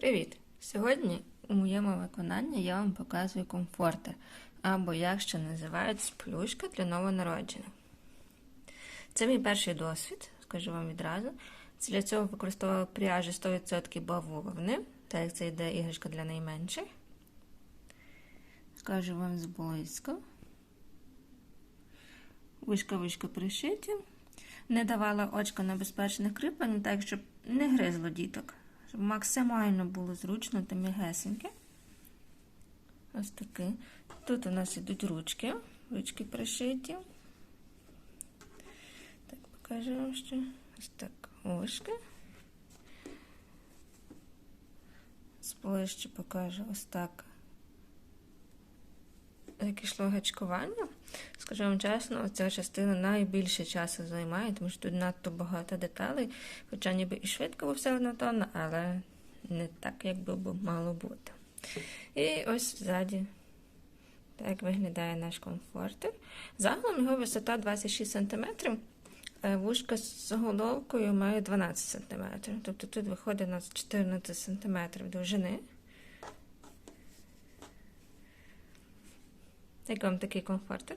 Привіт! Сьогодні у моєму виконанні я вам показую комфортер, або як ще називають сплюшка для новонароджених. Це мій перший досвід, скажу вам відразу. Для цього використовувала пряжі 100% бавовни, так як це йде іграшка для найменших. Скажу вам зблизька. Вишка-вишка пришиті. Не давала очка на безпечних кріплень, так щоб не гризло діток. Щоб максимально було зручно та мігесеньке. Ось таке. Тут у нас йдуть ручки, ручки пришиті. Так, покажу вам ще. Ось так ушки. Сближче покажу ось так. Як йшло гачкування, скажу вам чесно, ця частина найбільше часу займає, тому що тут надто багато деталей, хоча ніби і швидко все однотонно, але не так, як би мало бути. І ось ззаді так виглядає наш комфортер. Загалом його висота 26 см, вушка з головкою має 12 см. Тобто тут виходить у нас 14 см довжини. Як вам такий комфортер?